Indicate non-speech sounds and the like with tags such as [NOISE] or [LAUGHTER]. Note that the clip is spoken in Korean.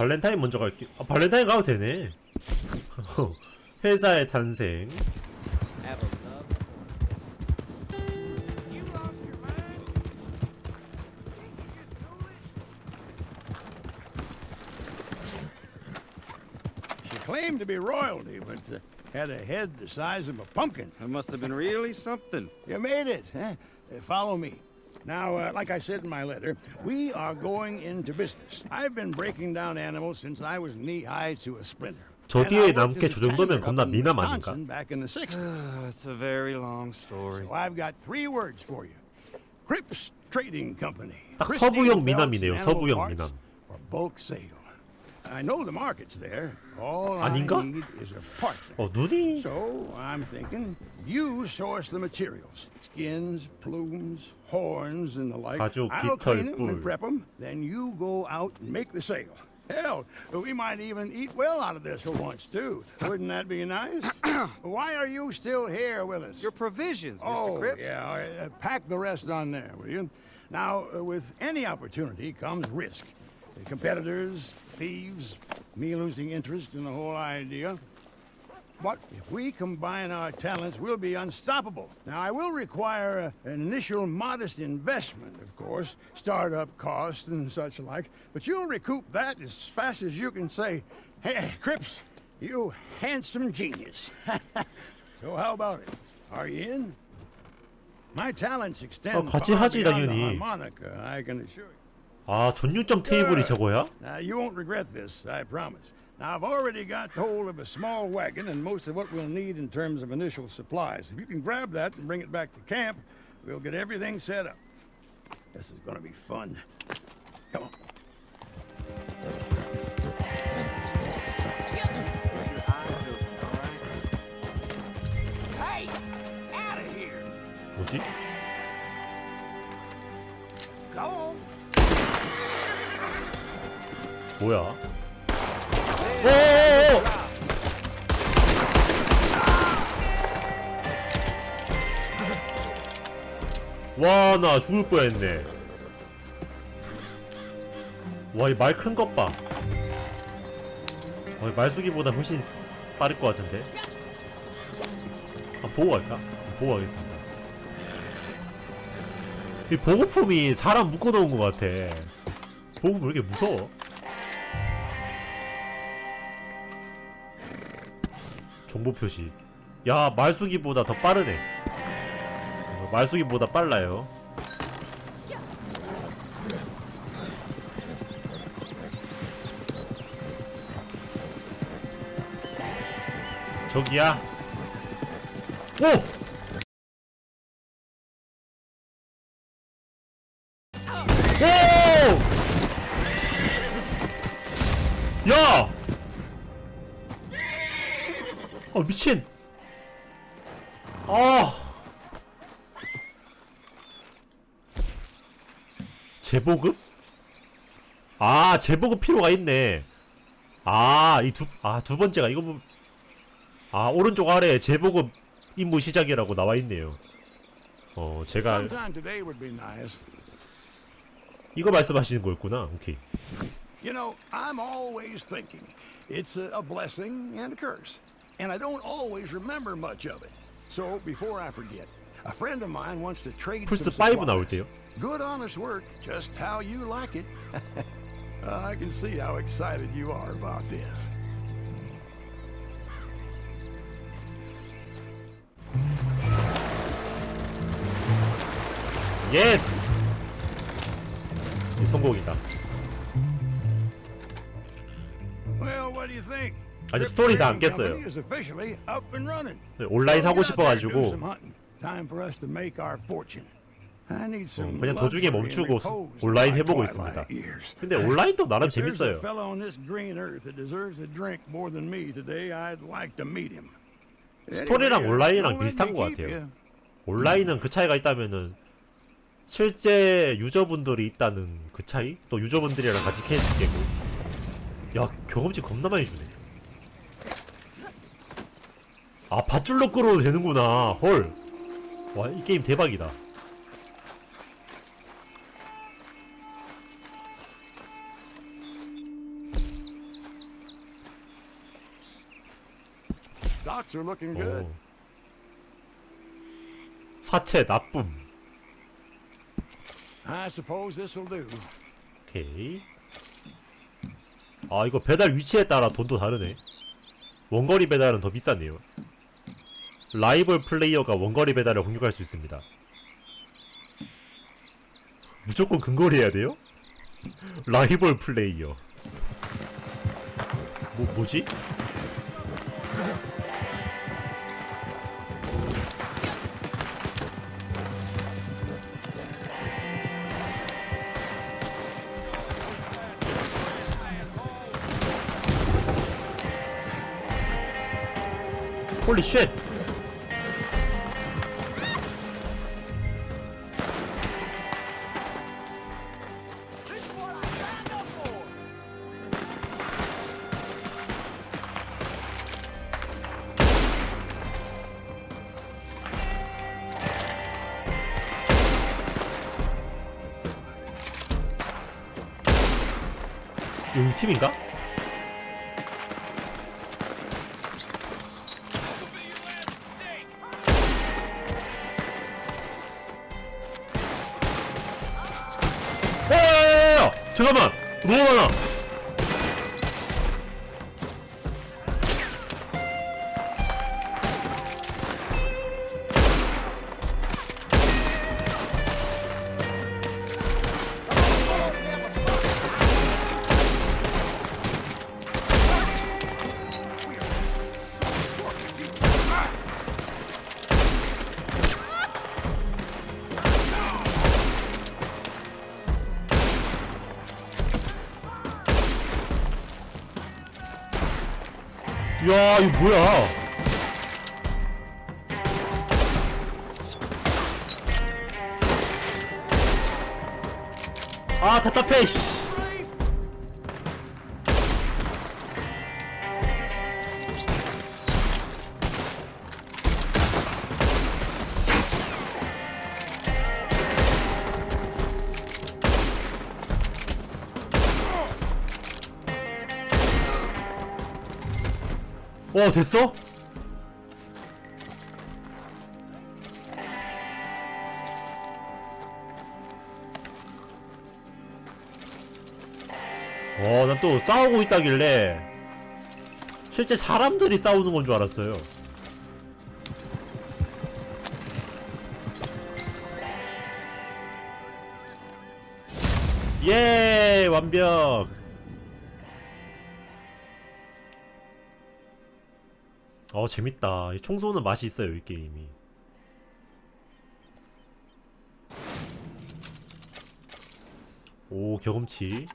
발렌타인 먼저 갈게. 아, 발렌타인 가도 되네. 회사의 탄생. Claimed to be royalty, but uh, had a head the size of a pumpkin. It must have been really something. You made it, huh? Uh, follow me. Now, uh, like I said in my letter, we are going into business. I've been breaking down animals since I was knee-high to a splinter. 저 And I 뒤에 worked 남게 as a 저 정도면 tanner 겁나 up in 미남 아닌가? Wisconsin Back in the 60s. It's a very long story. So I've got three words for you. Cripps Trading Company. 딱 Pristine 서부형 belts 미남이네요, and animal 서부형 parts 미남. For bulk sale. I know the market's there. All 아닌가? I need is a partner. 어 눈이 So I'm thinking you source the materials. Skins, plumes, horns, and the like. 가죽, I'll 깃털, clean 'em and 뿔. prep 'em. Then you go out and make the sale. Hell, we might even eat well out of this for once, too. Wouldn't that be nice? [CLEARS THROAT] Why are you still here with us? Your provisions, Mr. Oh, Cripps. yeah. all right, uh, pack the rest on there, will you? Now, uh, with any opportunity comes risk. The competitors, thieves, me losing interest in the whole idea. But if we combine our talents, we'll be unstoppable. Now, I will require uh, an initial modest investment, of course, startup costs and such like, but you'll recoup that as fast as you can say, Hey, Cripps, you handsome genius. [LAUGHS] so, how about it? Are you in? My talents extend 어, 같이 far 하지, beyond the 당연히. harmonica, I can assure you. 아 전유점 테이블이 저거야? Now, you won't regret this, I promise. Now, I've already got hold of a small wagon and most of what we'll need in terms of initial supplies. If you can grab that and bring it back to camp, we'll get everything set up. This is going to be fun. Come on. Hey! Out of here! 뭐지? 뭐야? 오오오! 와, 나 죽을 뻔 했네. 와, 이 말 큰 것 봐. 어, 이 말수기보다 훨씬 빠를 것 같은데. 아, 보고 갈까? 보고 가겠습니다. 이 보고품이 사람 묶어놓은 것 같아. 보고품 왜 이렇게 무서워? 정보 표시. 야, 말수기보다 더 빠르네. 어, 말수기보다 빨라요. 저기야. 오! 오! 미친 아 재보급? 아 재보급 필요가 있네 아 이 두 아 두 번째가 이거 뭐, 아 오른쪽 아래에 재보급 임무 시작이라고 나와 있네요 어 제가. 이거 말씀하시는 거였구나 오케이 You know, I'm always thinking. It's a blessing and a curse. And I don't always remember much of it. So, before I forget, a friend of mine wants to trade 플스 some 5 나올 supplies. 때요 Good, honest work, just how you like it. [LAUGHS] Uh, I can see how excited you are about this. 예스 이 성공이다 Well, what do you think? 아직 스토리 다 안 깼어요. 네, 온라인 하고 싶어가지고 그냥 도중에 멈추고 온라인 해보고 있습니다. 근데 온라인도 나름 재밌어요. 스토리랑 온라인이랑 비슷한 것 같아요. 온라인은 그 차이가 있다면은 실제 유저분들이 있다는 그 차이? 또 유저분들이랑 같이 캐스 깨고 야 경험치 겁나 많이 주네 아 밧줄로 끌어도 되는구나. 헐 와 이 게임 대박이다. 어. 사체 나쁨. 오케이. 아 이거 배달 위치에 따라 돈도 다르네. 원거리 배달은 더 비싸네요. 라이벌 플레이어가 원거리 배달을 공격할 수 있습니다. 무조건 근거리 해야 돼요? 라이벌 플레이어. 뭐 뭐지? 홀리 쉣! 여기 팀인가? 야 이거 뭐야? 아 답답해 씨 어 됐어? 어, 난 또 싸우고 있다길래 실제 사람들이 싸우는 건 줄 알았어요. 예, 완벽. 어, 재밌다. 이 총쏘는 맛이 있어요, 이 게임이. 오, 경험치.